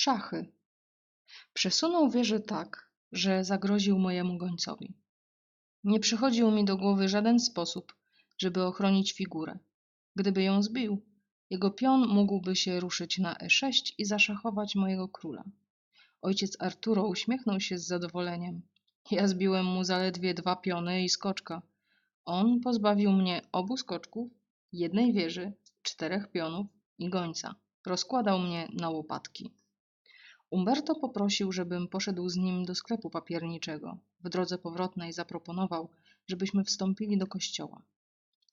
Szachy. Przesunął wieżę tak, że zagroził mojemu gońcowi. Nie przychodził mi do głowy żaden sposób, żeby ochronić figurę. Gdyby ją zbił, jego pion mógłby się ruszyć na e6 i zaszachować mojego króla. Ojciec Arturo uśmiechnął się z zadowoleniem. Ja zbiłem mu zaledwie dwa piony i skoczka. On pozbawił mnie obu skoczków, jednej wieży, czterech pionów i gońca. Rozkładał mnie na łopatki. Umberto poprosił, żebym poszedł z nim do sklepu papierniczego. W drodze powrotnej zaproponował, żebyśmy wstąpili do kościoła.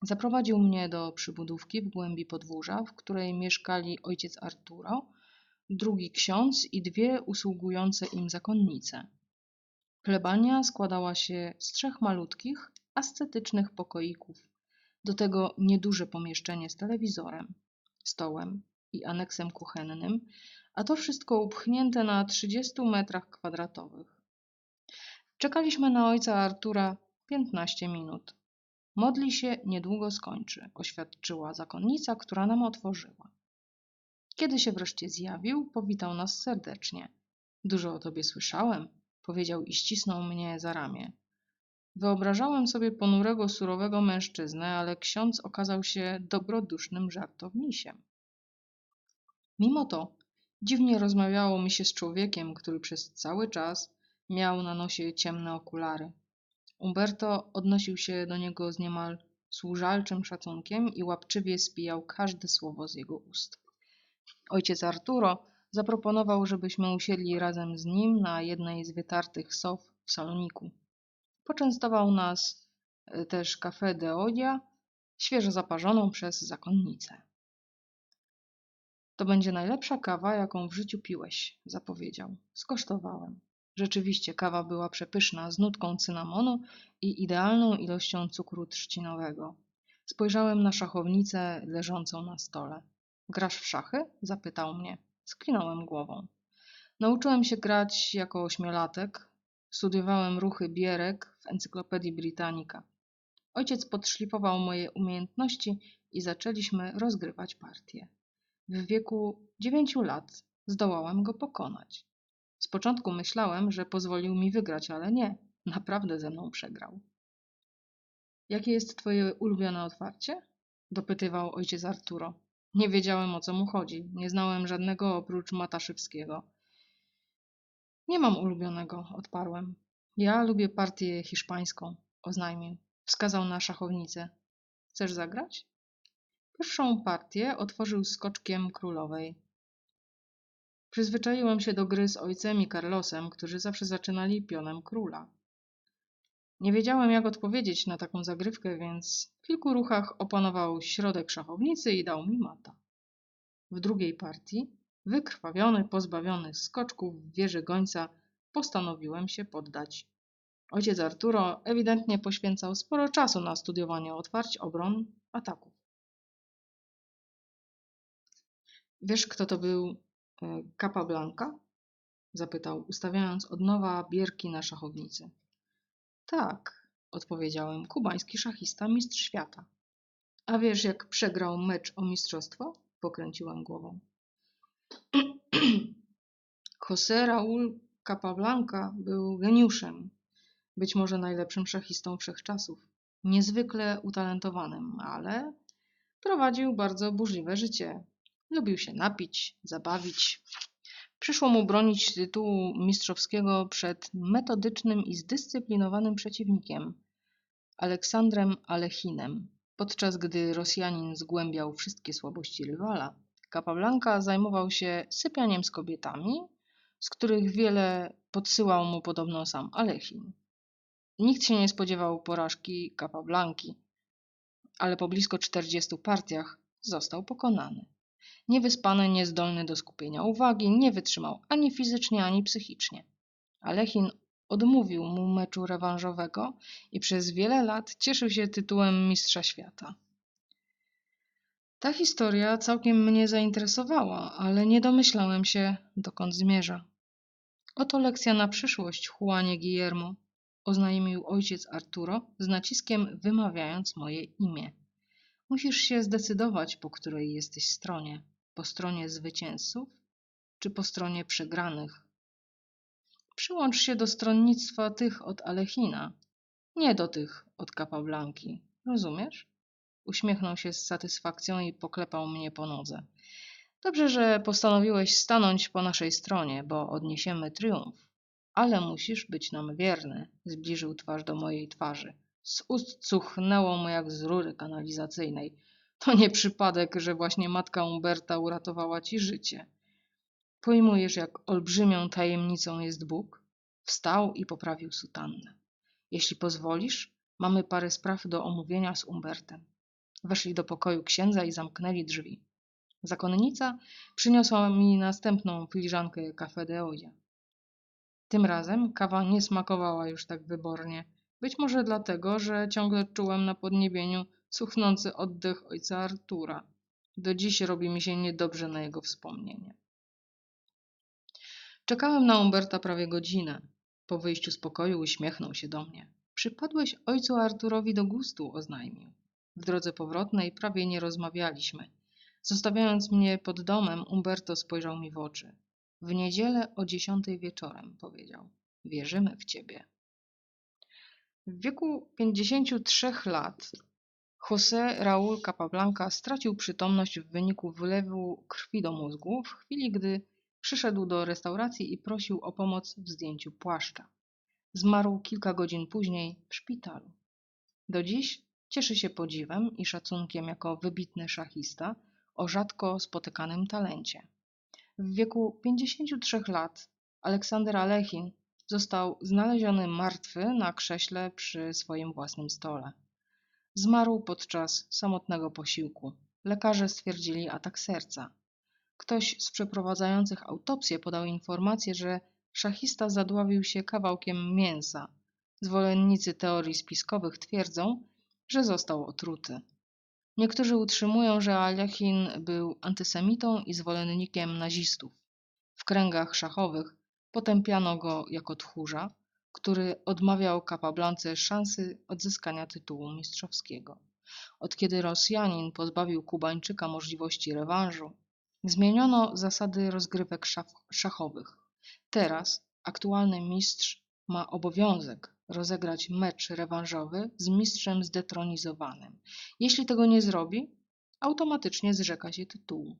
Zaprowadził mnie do przybudówki w głębi podwórza, w której mieszkali ojciec Arturo, drugi ksiądz i dwie usługujące im zakonnice. Plebania składała się z trzech malutkich, ascetycznych pokoików. Do tego nieduże pomieszczenie z telewizorem, stołem i aneksem kuchennym, a to wszystko upchnięte na 30 metrach kwadratowych. Czekaliśmy na ojca Artura 15 minut. Modli się, niedługo skończy, oświadczyła zakonnica, która nam otworzyła. Kiedy się wreszcie zjawił, powitał nas serdecznie. Dużo o tobie słyszałem, powiedział i ścisnął mnie za ramię. Wyobrażałem sobie ponurego, surowego mężczyznę, ale ksiądz okazał się dobrodusznym żartownisiem. Mimo to dziwnie rozmawiało mi się z człowiekiem, który przez cały czas miał na nosie ciemne okulary. Umberto odnosił się do niego z niemal służalczym szacunkiem i łapczywie spijał każde słowo z jego ust. Ojciec Arturo zaproponował, żebyśmy usiedli razem z nim na jednej z wytartych sof w saloniku. Poczęstował nas e, też café de Odia, świeżo zaparzoną przez zakonnicę. To będzie najlepsza kawa, jaką w życiu piłeś, zapowiedział. Skosztowałem. Rzeczywiście kawa była przepyszna, z nutką cynamonu i idealną ilością cukru trzcinowego. Spojrzałem na szachownicę leżącą na stole. Grasz w szachy? zapytał mnie. Skinąłem głową. Nauczyłem się grać jako ośmiolatek. Studiowałem ruchy bierek w Encyklopedii Britannica. Ojciec podszlifował moje umiejętności i zaczęliśmy rozgrywać partie. W wieku dziewięciu lat zdołałem go pokonać. Z początku myślałem, że pozwolił mi wygrać, ale nie, naprawdę ze mną przegrał. Jakie jest twoje ulubione otwarcie? dopytywał ojciec Arturo. Nie wiedziałem o co mu chodzi. Nie znałem żadnego oprócz Mataszywskiego. Nie mam ulubionego, odparłem. Ja lubię partię hiszpańską, oznajmił. Wskazał na szachownicę. Chcesz zagrać? Pierwszą partię otworzył skoczkiem królowej. Przyzwyczaiłem się do gry z ojcem i Carlosem, którzy zawsze zaczynali pionem króla. Nie wiedziałem, jak odpowiedzieć na taką zagrywkę, więc w kilku ruchach opanował środek szachownicy i dał mi mata. W drugiej partii, wykrwawiony, pozbawiony skoczków w wieży gońca, postanowiłem się poddać. Ojciec Arturo ewidentnie poświęcał sporo czasu na studiowanie otwarć, obron, ataków. Wiesz, kto to był e, Capablanca? Zapytał, ustawiając od nowa bierki na szachownicy. Tak, odpowiedziałem, kubański szachista, mistrz świata. A wiesz, jak przegrał mecz o mistrzostwo? Pokręciłem głową. José Raúl Capablanca był geniuszem, być może najlepszym szachistą wszechczasów. Niezwykle utalentowanym, ale prowadził bardzo burzliwe życie. Lubił się napić, zabawić. Przyszło mu bronić tytułu mistrzowskiego przed metodycznym i zdyscyplinowanym przeciwnikiem, Aleksandrem Alechinem. Podczas gdy Rosjanin zgłębiał wszystkie słabości rywala, Capablanca zajmował się sypianiem z kobietami, z których wiele podsyłał mu podobno sam Alechin. Nikt się nie spodziewał porażki Capablanki, ale po blisko 40 partiach został pokonany. Niewyspany, niezdolny do skupienia uwagi, nie wytrzymał ani fizycznie, ani psychicznie. Alechin odmówił mu meczu rewanżowego i przez wiele lat cieszył się tytułem mistrza świata. Ta historia całkiem mnie zainteresowała, ale nie domyślałem się, dokąd zmierza. Oto lekcja na przyszłość, Juanie Guillermo, oznajmił ojciec Arturo, z naciskiem wymawiając moje imię. Musisz się zdecydować, po której jesteś stronie. Po stronie zwycięzców czy po stronie przegranych. Przyłącz się do stronnictwa tych od Alechina, nie do tych od Capablanki. Rozumiesz? Uśmiechnął się z satysfakcją i poklepał mnie po nodze. Dobrze, że postanowiłeś stanąć po naszej stronie, bo odniesiemy triumf. Ale musisz być nam wierny. Zbliżył twarz do mojej twarzy. Z ust cuchnęło mu jak z rury kanalizacyjnej. To nie przypadek, że właśnie matka Umberta uratowała ci życie. Pojmujesz, jak olbrzymią tajemnicą jest Bóg? Wstał i poprawił sutannę. Jeśli pozwolisz, mamy parę spraw do omówienia z Umbertem. Weszli do pokoju księdza i zamknęli drzwi. Zakonnica przyniosła mi następną filiżankę café de olla. Tym razem kawa nie smakowała już tak wybornie. Być może dlatego, że ciągle czułem na podniebieniu cuchnący oddech ojca Artura. Do dziś robi mi się niedobrze na jego wspomnienie. Czekałem na Umberta prawie godzinę. Po wyjściu z pokoju uśmiechnął się do mnie. Przypadłeś ojcu Arturowi do gustu, oznajmił. W drodze powrotnej prawie nie rozmawialiśmy. Zostawiając mnie pod domem, Umberto spojrzał mi w oczy. W niedzielę o dziesiątej wieczorem, powiedział. Wierzymy w ciebie. W wieku 53 lat José Raúl Capablanca stracił przytomność w wyniku wylewu krwi do mózgu w chwili, gdy przyszedł do restauracji i prosił o pomoc w zdjęciu płaszcza. Zmarł kilka godzin później w szpitalu. Do dziś cieszy się podziwem i szacunkiem jako wybitny szachista o rzadko spotykanym talencie. W wieku 53 lat Aleksander Alechin został znaleziony martwy na krześle przy swoim własnym stole. Zmarł podczas samotnego posiłku. Lekarze stwierdzili atak serca. Ktoś z przeprowadzających autopsję podał informację, że szachista zadławił się kawałkiem mięsa. Zwolennicy teorii spiskowych twierdzą, że został otruty. Niektórzy utrzymują, że Alechin był antysemitą i zwolennikiem nazistów. W kręgach szachowych potępiano go jako tchórza, który odmawiał Capablance szansy odzyskania tytułu mistrzowskiego. Od kiedy Rosjanin pozbawił Kubańczyka możliwości rewanżu, zmieniono zasady rozgrywek szachowych. Teraz aktualny mistrz ma obowiązek rozegrać mecz rewanżowy z mistrzem zdetronizowanym. Jeśli tego nie zrobi, automatycznie zrzeka się tytułu.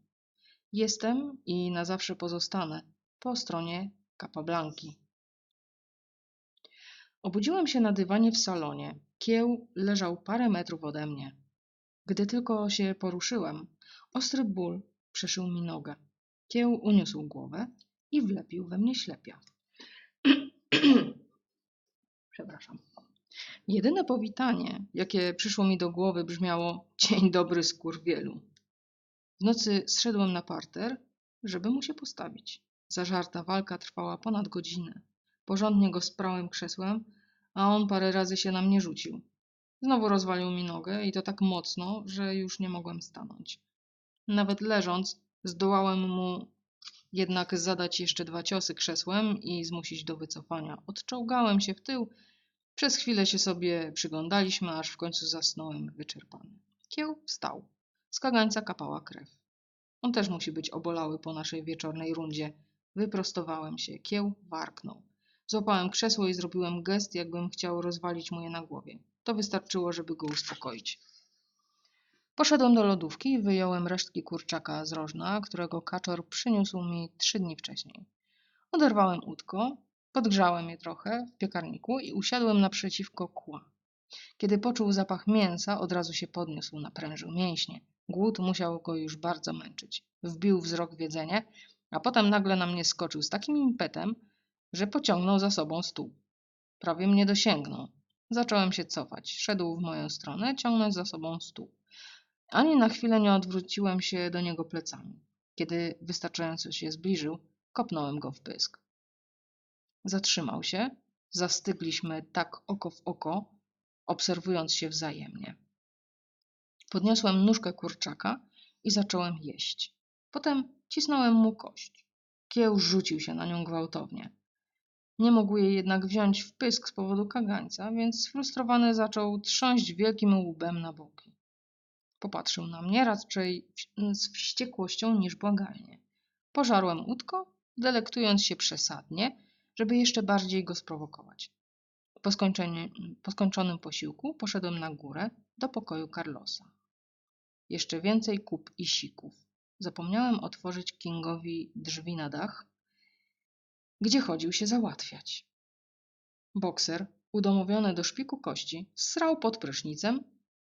Jestem i na zawsze pozostanę po stronie Capablanki. Obudziłem się na dywanie w salonie. Kieł leżał parę metrów ode mnie. Gdy tylko się poruszyłem, ostry ból przeszył mi nogę. Kieł uniósł głowę i wlepił we mnie ślepia. Przepraszam. Jedyne powitanie, jakie przyszło mi do głowy, brzmiało: Dzień dobry, skurwielu. W nocy zszedłem na parter, żeby mu się postawić. Zażarta walka trwała ponad godzinę. Porządnie go sprałem krzesłem, a on parę razy się na mnie rzucił. Znowu rozwalił mi nogę i to tak mocno, że już nie mogłem stanąć. Nawet leżąc, zdołałem mu jednak zadać jeszcze dwa ciosy krzesłem i zmusić do wycofania. Odczołgałem się w tył. Przez chwilę się sobie przyglądaliśmy, aż w końcu zasnąłem wyczerpany. Kieł wstał. Z kagańca kapała krew. On też musi być obolały po naszej wieczornej rundzie. Wyprostowałem się. Kieł warknął. Złapałem krzesło i zrobiłem gest, jakbym chciał rozwalić mu je na głowie. To wystarczyło, żeby go uspokoić. Poszedłem do lodówki i wyjąłem resztki kurczaka z rożna, którego kaczor przyniósł mi trzy dni wcześniej. Oderwałem łódko, podgrzałem je trochę w piekarniku i usiadłem naprzeciwko kła. Kiedy poczuł zapach mięsa, od razu się podniósł, naprężył mięśnie. Głód musiał go już bardzo męczyć. Wbił wzrok w jedzenie, a potem nagle na mnie skoczył z takim impetem, że pociągnął za sobą stół. Prawie mnie dosięgnął. Zacząłem się cofać. Szedł w moją stronę, ciągnąc za sobą stół. Ani na chwilę nie odwróciłem się do niego plecami. Kiedy wystarczająco się zbliżył, kopnąłem go w pysk. Zatrzymał się. Zastygliśmy tak oko w oko, obserwując się wzajemnie. Podniosłem nóżkę kurczaka i zacząłem jeść. Potem cisnąłem mu kość. Kieł rzucił się na nią gwałtownie. Nie mógł jej jednak wziąć w pysk z powodu kagańca, więc sfrustrowany zaczął trząść wielkim łbem na boki. Popatrzył na mnie raczej z wściekłością niż błagalnie. Pożarłem łódko delektując się przesadnie, żeby jeszcze bardziej go sprowokować. Po, po skończonym posiłku poszedłem na górę do pokoju Carlosa. Jeszcze więcej kup i sików. Zapomniałem otworzyć Kingowi drzwi na dach, gdzie chodził się załatwiać. Bokser, udomowiony do szpiku kości, srał pod prysznicem,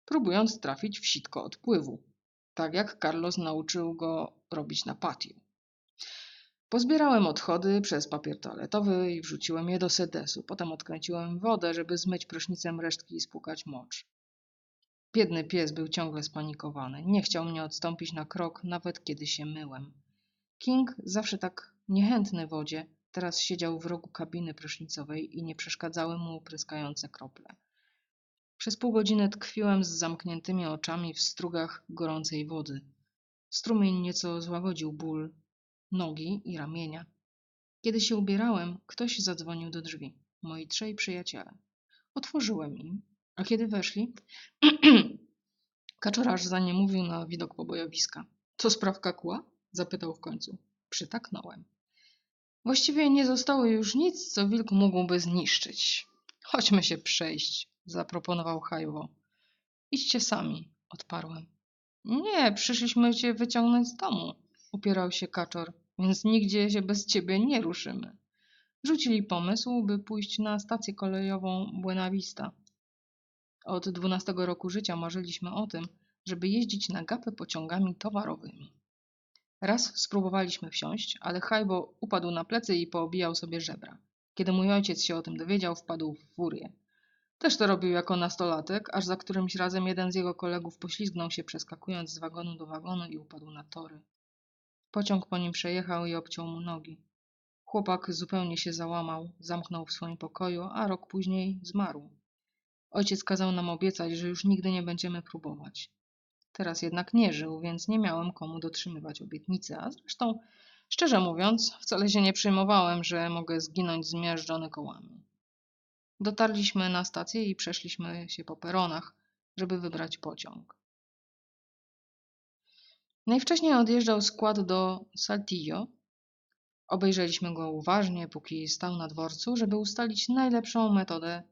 próbując trafić w sitko odpływu, tak jak Carlos nauczył go robić na patio. Pozbierałem odchody przez papier toaletowy i wrzuciłem je do sedesu. Potem odkręciłem wodę, żeby zmyć prysznicem resztki i spłukać mocz. Biedny pies był ciągle spanikowany. Nie chciał mnie odstąpić na krok, nawet kiedy się myłem. King, zawsze tak niechętny wodzie, teraz siedział w rogu kabiny prysznicowej i nie przeszkadzały mu pryskające krople. Przez pół godziny tkwiłem z zamkniętymi oczami w strugach gorącej wody. Strumień nieco złagodził ból nogi i ramienia. Kiedy się ubierałem, ktoś zadzwonił do drzwi. Moi trzej przyjaciele. Otworzyłem im, a kiedy weszli, kaczorarz za nie mówił na widok pobojowiska. To sprawka kła? zapytał w końcu. Przytaknąłem. Właściwie nie zostało już nic, co wilk mógłby zniszczyć. Chodźmy się przejść, zaproponował Hajwo. Idźcie sami, odparłem. Nie, przyszliśmy cię wyciągnąć z domu, upierał się kaczor, więc nigdzie się bez ciebie nie ruszymy. Rzucili pomysł, by pójść na stację kolejową Buena Vista. Od dwunastego roku życia marzyliśmy o tym, żeby jeździć na gapę pociągami towarowymi. Raz spróbowaliśmy wsiąść, ale Hajbo upadł na plecy i poobijał sobie żebra. Kiedy mój ojciec się o tym dowiedział, wpadł w furię. Też to robił jako nastolatek, aż za którymś razem jeden z jego kolegów poślizgnął się przeskakując z wagonu do wagonu i upadł na tory. Pociąg po nim przejechał i obciął mu nogi. Chłopak zupełnie się załamał, zamknął w swoim pokoju, a rok później zmarł. Ojciec kazał nam obiecać, że już nigdy nie będziemy próbować. Teraz jednak nie żył, więc nie miałem komu dotrzymywać obietnicy, a zresztą, szczerze mówiąc, wcale się nie przejmowałem, że mogę zginąć zmiażdżony kołami. Dotarliśmy na stację i przeszliśmy się po peronach, żeby wybrać pociąg. Najwcześniej odjeżdżał skład do Saltillo. Obejrzeliśmy go uważnie, póki stał na dworcu, żeby ustalić najlepszą metodę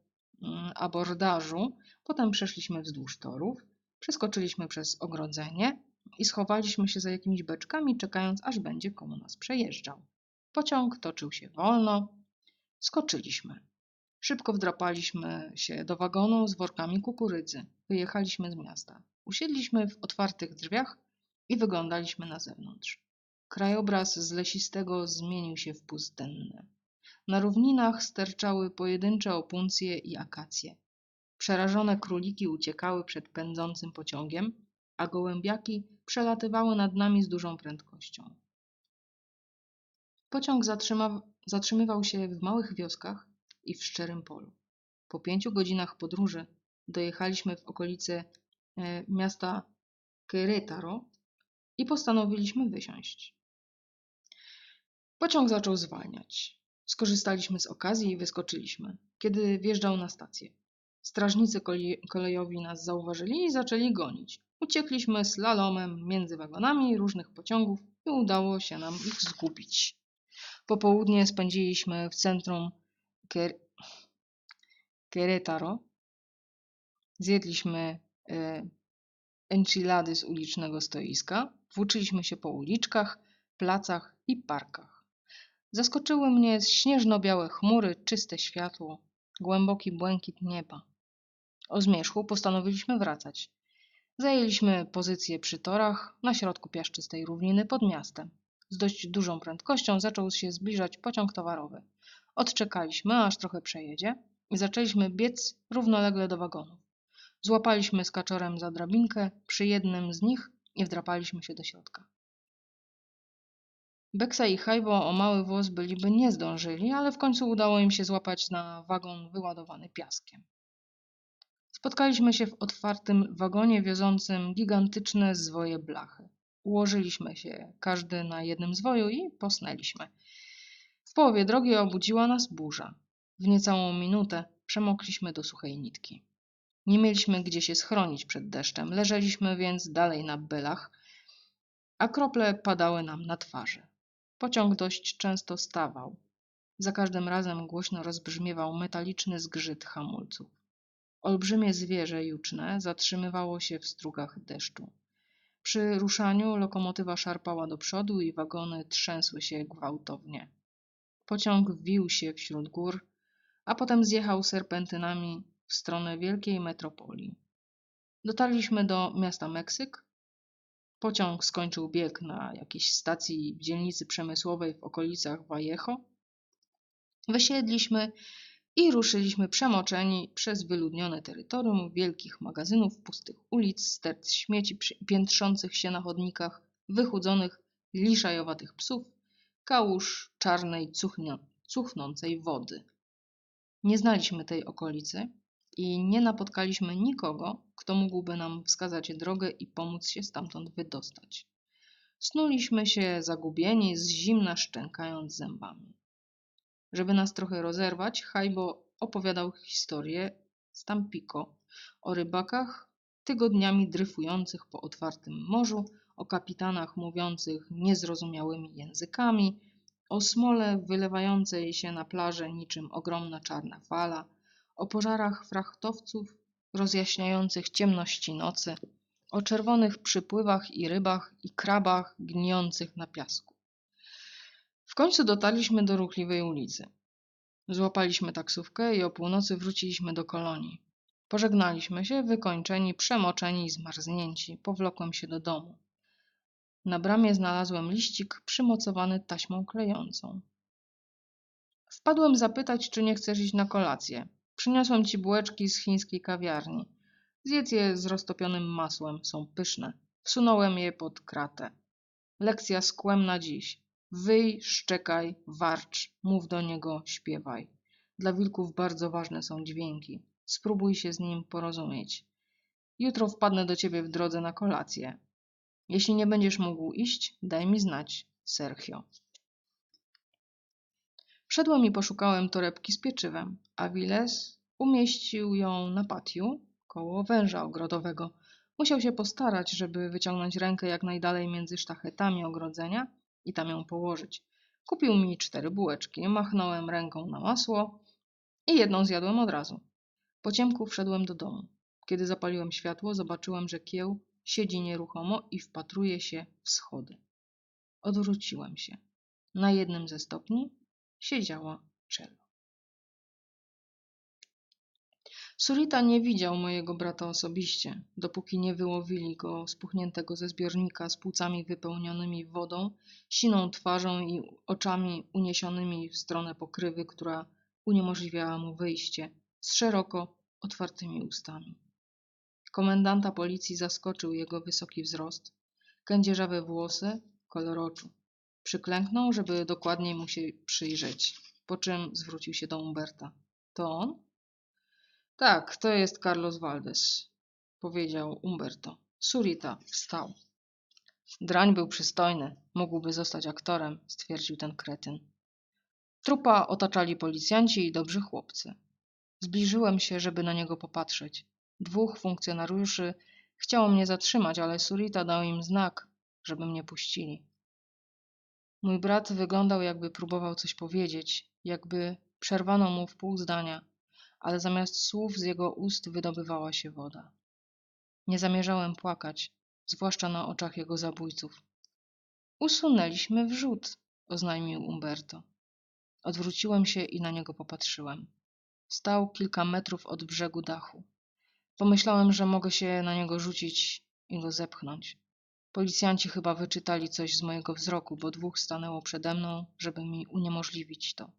abordażu. Potem przeszliśmy wzdłuż torów, przeskoczyliśmy przez ogrodzenie i schowaliśmy się za jakimiś beczkami, czekając, aż będzie komu nas przejeżdżał. Pociąg toczył się wolno. Skoczyliśmy. Szybko wdrapaliśmy się do wagonu z workami kukurydzy. Wyjechaliśmy z miasta. Usiedliśmy w otwartych drzwiach i wyglądaliśmy na zewnątrz. Krajobraz z lesistego zmienił się w pustynny. Na równinach sterczały pojedyncze opuncje i akacje. Przerażone króliki uciekały przed pędzącym pociągiem, a gołębiaki przelatywały nad nami z dużą prędkością. Pociąg zatrzymywał się w małych wioskach i w szczerym polu. Po pięciu godzinach podróży dojechaliśmy w okolice e, miasta Querétaro i postanowiliśmy wysiąść. Pociąg zaczął zwalniać. Skorzystaliśmy z okazji i wyskoczyliśmy, kiedy wjeżdżał na stację. Strażnicy kolejowi nas zauważyli i zaczęli gonić. Uciekliśmy slalomem między wagonami różnych pociągów i udało się nam ich zgubić. Popołudnie spędziliśmy w centrum Querétaro. Zjedliśmy e, enchilady z ulicznego stoiska, włóczyliśmy się po uliczkach, placach i parkach. Zaskoczyły mnie śnieżno-białe chmury, czyste światło, głęboki błękit nieba. O zmierzchu postanowiliśmy wracać. Zajęliśmy pozycję przy torach na środku piaszczystej równiny pod miastem. Z dość dużą prędkością zaczął się zbliżać pociąg towarowy. Odczekaliśmy, aż trochę przejedzie i zaczęliśmy biec równolegle do wagonów. Złapaliśmy z kaczorem za drabinkę przy jednym z nich i wdrapaliśmy się do środka. Beksa i Hajbo o mały włos byliby nie zdążyli, ale w końcu udało im się złapać na wagon wyładowany piaskiem. Spotkaliśmy się w otwartym wagonie wiozącym gigantyczne zwoje blachy. Ułożyliśmy się każdy na jednym zwoju i posnęliśmy. W połowie drogi obudziła nas burza. W niecałą minutę przemokliśmy do suchej nitki. Nie mieliśmy gdzie się schronić przed deszczem, leżeliśmy więc dalej na bylach, a krople padały nam na twarzy. Pociąg dość często stawał. Za każdym razem głośno rozbrzmiewał metaliczny zgrzyt hamulców. Olbrzymie zwierzę juczne zatrzymywało się w strugach deszczu. Przy ruszaniu lokomotywa szarpała do przodu i wagony trzęsły się gwałtownie. Pociąg wił się wśród gór, a potem zjechał serpentynami w stronę wielkiej metropolii. Dotarliśmy do miasta Meksyk. Pociąg skończył bieg na jakiejś stacji w dzielnicy przemysłowej w okolicach Vallejo. Wysiedliśmy i ruszyliśmy przemoczeni przez wyludnione terytorium wielkich magazynów, pustych ulic, sterc śmieci piętrzących się na chodnikach, wychudzonych, liszajowatych psów, kałuż czarnej, cuchnącej wody. Nie znaliśmy tej okolicy i nie napotkaliśmy nikogo, kto mógłby nam wskazać drogę i pomóc się stamtąd wydostać. Snuliśmy się zagubieni, z zimna szczękając zębami. Żeby nas trochę rozerwać, Hajbo opowiadał historię z Tampico o rybakach tygodniami dryfujących po otwartym morzu, o kapitanach mówiących niezrozumiałymi językami, o smole wylewającej się na plażę niczym ogromna czarna fala, o pożarach frachtowców rozjaśniających ciemności nocy, o czerwonych przypływach i rybach i krabach gnijących na piasku. W końcu dotarliśmy do ruchliwej ulicy. Złapaliśmy taksówkę i o północy wróciliśmy do kolonii. Pożegnaliśmy się, wykończeni, przemoczeni i zmarznięci. Powlokłem się do domu. Na bramie znalazłem liścik przymocowany taśmą klejącą. Wpadłem zapytać, czy nie chcesz iść na kolację. Przyniosłem ci bułeczki z chińskiej kawiarni. Zjedz je z roztopionym masłem, są pyszne. Wsunąłem je pod kratę. Lekcja z kłem na dziś. Wyj, szczekaj, warcz, mów do niego, śpiewaj. Dla wilków bardzo ważne są dźwięki. Spróbuj się z nim porozumieć. Jutro wpadnę do ciebie w drodze na kolację. Jeśli nie będziesz mógł iść, daj mi znać, Sergio. Wszedłem i poszukałem torebki z pieczywem. Aviles umieścił ją na patiu koło węża ogrodowego. Musiał się postarać, żeby wyciągnąć rękę jak najdalej między sztachetami ogrodzenia i tam ją położyć. Kupił mi cztery bułeczki, machnąłem ręką na masło i jedną zjadłem od razu. Po ciemku wszedłem do domu. Kiedy zapaliłem światło, zobaczyłem, że kieł siedzi nieruchomo i wpatruje się w schody. Odwróciłem się. Na jednym ze stopni siedziała Cello. Surita nie widział mojego brata osobiście, dopóki nie wyłowili go spuchniętego ze zbiornika z płucami wypełnionymi wodą, siną twarzą i oczami uniesionymi w stronę pokrywy, która uniemożliwiała mu wyjście, z szeroko otwartymi ustami. Komendanta policji zaskoczył jego wysoki wzrost, kędzierzawe włosy, kolor oczu. Przyklęknął, żeby dokładniej mu się przyjrzeć, po czym zwrócił się do Umberta. To on? Tak, to jest Carlos Valdez, powiedział Umberto. Surita wstał. Drań był przystojny, mógłby zostać aktorem, stwierdził ten kretyn. Trupa otaczali policjanci i dobrzy chłopcy. Zbliżyłem się, żeby na niego popatrzeć. Dwóch funkcjonariuszy chciało mnie zatrzymać, ale Surita dał im znak, żeby mnie puścili. Mój brat wyglądał, jakby próbował coś powiedzieć, jakby przerwano mu w pół zdania, ale zamiast słów z jego ust wydobywała się woda. Nie zamierzałem płakać, zwłaszcza na oczach jego zabójców. Usunęliśmy wrzód, oznajmił Umberto. Odwróciłem się i na niego popatrzyłem. Stał kilka metrów od brzegu dachu. Pomyślałem, że mogę się na niego rzucić i go zepchnąć. Policjanci chyba wyczytali coś z mojego wzroku, bo dwóch stanęło przede mną, żeby mi uniemożliwić to.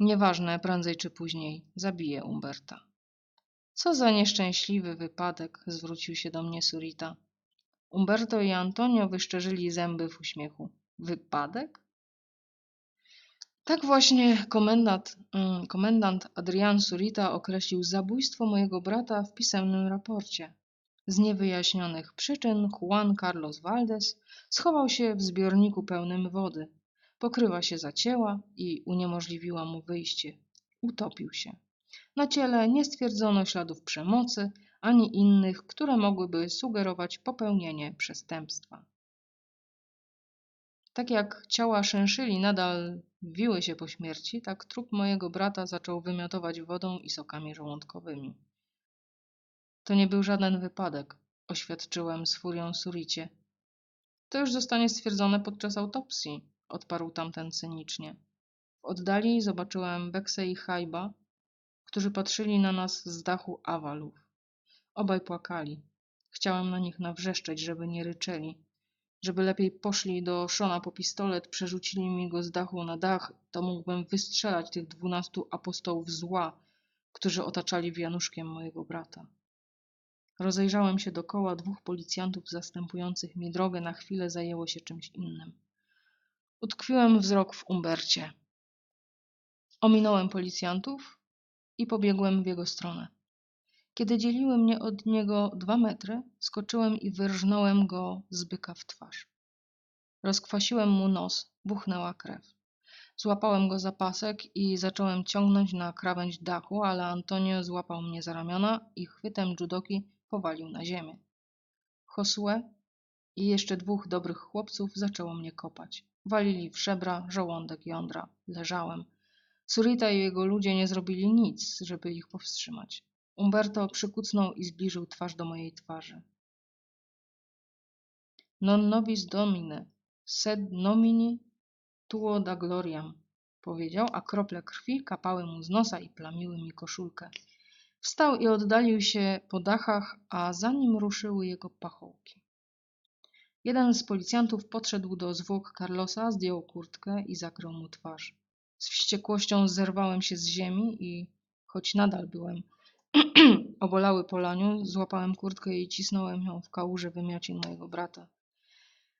Nieważne, prędzej czy później zabiję Umberta. Co za nieszczęśliwy wypadek, zwrócił się do mnie Surita. Umberto i Antonio wyszczerzyli zęby w uśmiechu. Wypadek? Tak właśnie komendant, mm, komendant Adrian Surita określił zabójstwo mojego brata w pisemnym raporcie. Z niewyjaśnionych przyczyn Juan Carlos Valdez schował się w zbiorniku pełnym wody. Pokrywa się zacięła i uniemożliwiła mu wyjście. Utopił się. Na ciele nie stwierdzono śladów przemocy ani innych, które mogłyby sugerować popełnienie przestępstwa. Tak jak ciała szenszyli nadal wiły się po śmierci, tak trup mojego brata zaczął wymiotować wodą i sokami żołądkowymi. To nie był żaden wypadek, oświadczyłem z furią Suricie. To już zostanie stwierdzone podczas autopsji, odparł tamten cynicznie. W oddali zobaczyłem Bekse i Hajba, którzy patrzyli na nas z dachu awalów. Obaj płakali. Chciałem na nich nawrzeszczeć, żeby nie ryczeli. Żeby lepiej poszli do Szona po pistolet, przerzucili mi go z dachu na dach, to mógłbym wystrzelać tych dwunastu apostołów zła, którzy otaczali wianuszkiem mojego brata. Rozejrzałem się dokoła, dwóch policjantów zastępujących mi drogę na chwilę zajęło się czymś innym. Utkwiłem wzrok w Umbercie. Ominąłem policjantów i pobiegłem w jego stronę. Kiedy dzieliły mnie od niego dwa metry, skoczyłem i wyrżnąłem go z byka w twarz. Rozkwasiłem mu nos, buchnęła krew. Złapałem go za pasek i zacząłem ciągnąć na krawędź dachu, ale Antonio złapał mnie za ramiona i chwytem judoki powalił na ziemię. Josue i jeszcze dwóch dobrych chłopców zaczęło mnie kopać. Walili w żebra, żołądek, jądra. Leżałem. Surita i jego ludzie nie zrobili nic, żeby ich powstrzymać. Umberto przykucnął i zbliżył twarz do mojej twarzy. Non nobis domine, sed nomini tuo da gloriam, powiedział, a krople krwi kapały mu z nosa i plamiły mi koszulkę. Wstał i oddalił się po dachach, a za nim ruszyły jego pachołki. Jeden z policjantów podszedł do zwłok Carlosa, zdjął kurtkę i zakrył mu twarz. Z wściekłością zerwałem się z ziemi i, choć nadal byłem obolały polaniu, złapałem kurtkę i cisnąłem ją w kałuże wymiocin mojego brata.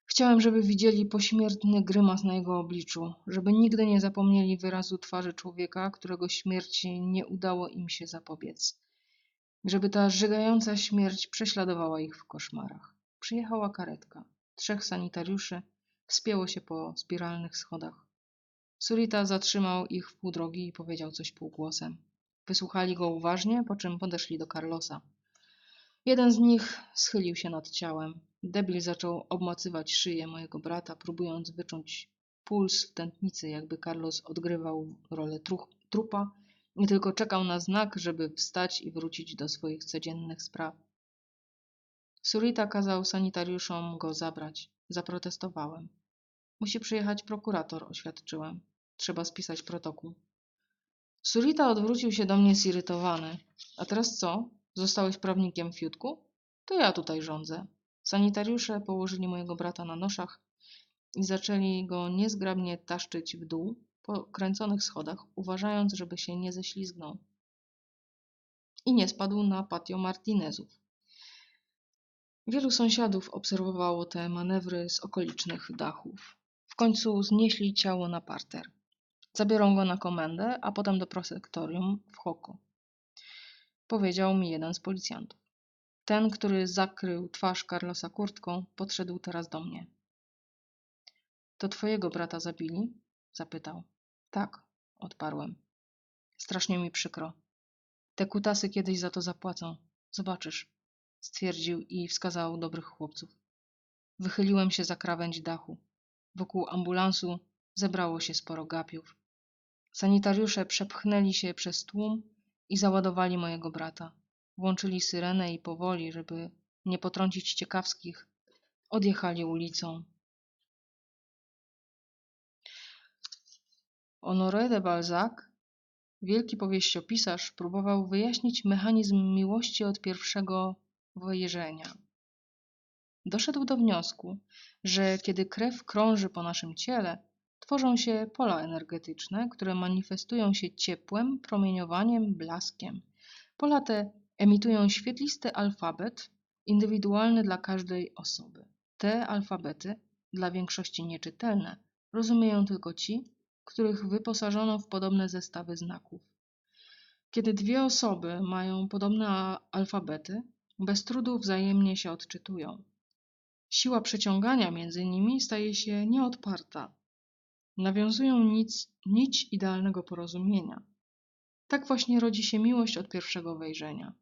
Chciałem, żeby widzieli pośmiertny grymas na jego obliczu, żeby nigdy nie zapomnieli wyrazu twarzy człowieka, którego śmierci nie udało im się zapobiec. Żeby ta żygająca śmierć prześladowała ich w koszmarach. Przyjechała karetka. Trzech sanitariuszy wspięło się po spiralnych schodach. Surita zatrzymał ich w pół drogi i powiedział coś półgłosem. Wysłuchali go uważnie, po czym podeszli do Carlosa. Jeden z nich schylił się nad ciałem. Debil zaczął obmacywać szyję mojego brata, próbując wyczuć puls w tętnicy, jakby Carlos odgrywał rolę truch, trupa i tylko czekał na znak, żeby wstać i wrócić do swoich codziennych spraw. Surita kazał sanitariuszom go zabrać. Zaprotestowałem. Musi przyjechać prokurator, oświadczyłem. Trzeba spisać protokół. Surita odwrócił się do mnie zirytowany. A teraz co? Zostałeś prawnikiem Fiutku? To ja tutaj rządzę. Sanitariusze położyli mojego brata na noszach i zaczęli go niezgrabnie taszczyć w dół po kręconych schodach, uważając, żeby się nie ześlizgnął. I nie spadł na patio Martinezów. Wielu sąsiadów obserwowało te manewry z okolicznych dachów. W końcu znieśli ciało na parter. Zabiorą go na komendę, a potem do prosektorium w Hoko. Powiedział mi jeden z policjantów. Ten, który zakrył twarz Carlosa kurtką, podszedł teraz do mnie. To twojego brata zabili? Zapytał. Tak, odparłem. Strasznie mi przykro. Te kutasy kiedyś za to zapłacą. Zobaczysz, stwierdził i wskazał dobrych chłopców. Wychyliłem się za krawędź dachu. Wokół ambulansu zebrało się sporo gapiów. Sanitariusze przepchnęli się przez tłum i załadowali mojego brata. Włączyli syrenę i powoli, żeby nie potrącić ciekawskich, odjechali ulicą. Honoré de Balzac, wielki powieściopisarz, próbował wyjaśnić mechanizm miłości od pierwszego Doszedł do wniosku, że kiedy krew krąży po naszym ciele, tworzą się pola energetyczne, które manifestują się ciepłem, promieniowaniem, blaskiem. Pola te emitują świetlisty alfabet, indywidualny dla każdej osoby. Te alfabety, dla większości nieczytelne, rozumieją tylko ci, których wyposażono w podobne zestawy znaków. Kiedy dwie osoby mają podobne alfabety, bez trudu wzajemnie się odczytują. Siła przeciągania między nimi staje się nieodparta. Nawiązują nic, nić idealnego porozumienia. Tak właśnie rodzi się miłość od pierwszego wejrzenia.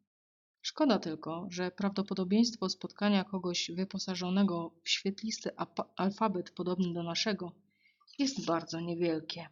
Szkoda tylko, że prawdopodobieństwo spotkania kogoś wyposażonego w świetlisty alfabet podobny do naszego jest bardzo niewielkie.